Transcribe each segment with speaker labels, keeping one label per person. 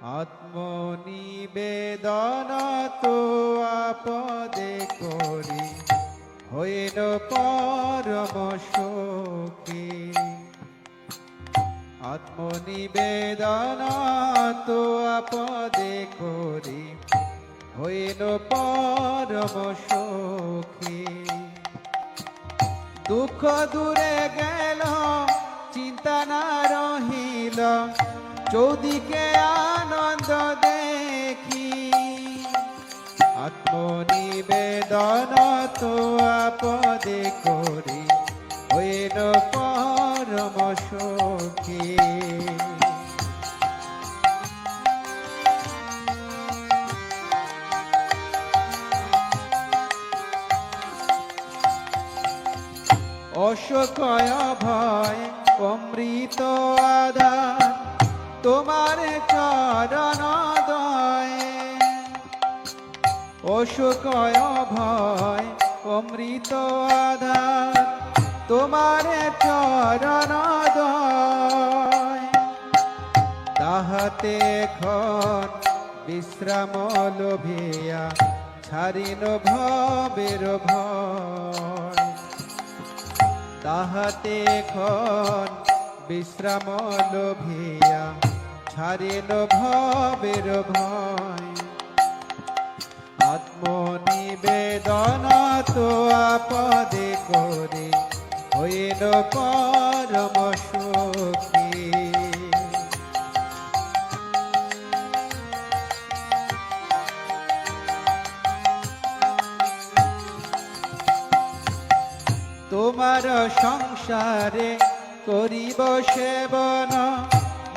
Speaker 1: আত্মনিবেদন তো আপদে করি, হইল পরম সুখী। আত্মনিবেদন তো আপদে করি, হইল পরম সুখী। দুঃখ দূরে গেল, চিন্তা না রহিল চৌদিকে আনন্দ দেখি আত্মনিবেদন তো আপদে করি হইল পরম সখী। অশোকয় ভয় অমৃত আধার তোমার চরণ দয়। অশোকয় ভয় অমৃত আধার, তোমার চরণ তাহাতে খন বিশ্রাম লোভিয়া ছাড়িল ভবের ভয়। তাহাতে খন বিশ্রাম লোভিয়া ছাড়িল ভবের ভয়। আত্মনিবেদন তো আপদে করে হইল পরম সুখী। তোমার সংসারে করিব সেবন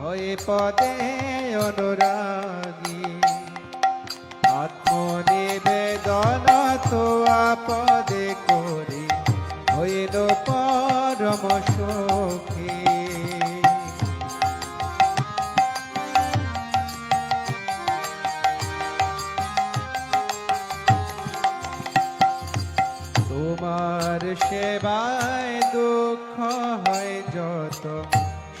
Speaker 1: হয়ে পদে অনুরাগী। আত্মনিবেদন তো আপদে করি, হইল পরম সুখী। তোমার সেবায় দুঃখ হয় যত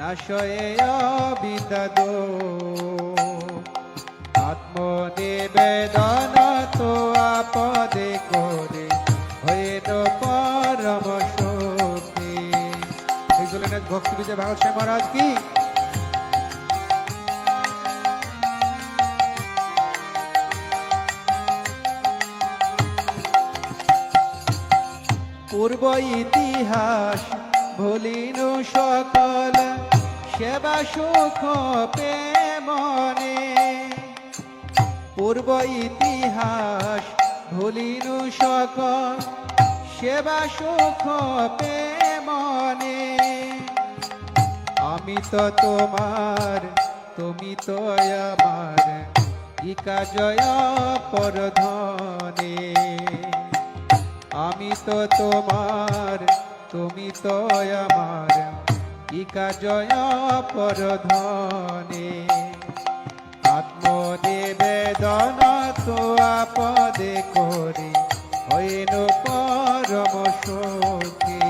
Speaker 1: নাশয়ে বিদাদ আত্মনিবেদন তো আপদে করে হইল পরম সুখী এই জন্য ভক্তি বিজয় স্বামী মহারাজ কি? পূর্ব ইতিহাস ভুলিনু সকল সেবা সুখ পে মনে পূর্ব ইতিহাস ভুলিনু সকল সেবা সুখ পে মনে আমি তো তোমার, তুমি তো আমার ইকা জয় পরধনে। আমি তো তোমার তুমি তো আমার ইকা জয় পরধনে। আত্মনিবেদন তো আপদে করি হইল পরম সুখী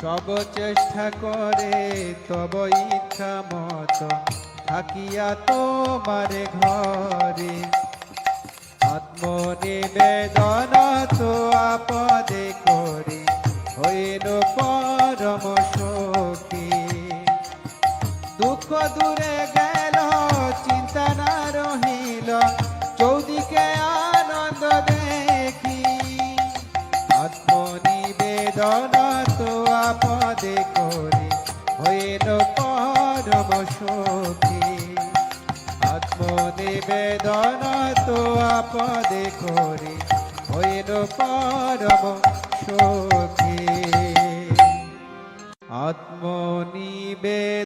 Speaker 1: সব চেষ্টা করে, তব ইচ্ছা মত থাকিয়া তোমার ঘরে। আত্মনিবেদন তো আপদে করে, হইল পরম সখী। দুঃখ দূরে গেল, চিন্তা না রহিল, চৌদিকে আনন্দ দেখি। আত্মনিবেদন আত্মনিবেদন তো আপদে করি হইল পরম সখী। আত্মনিবেদন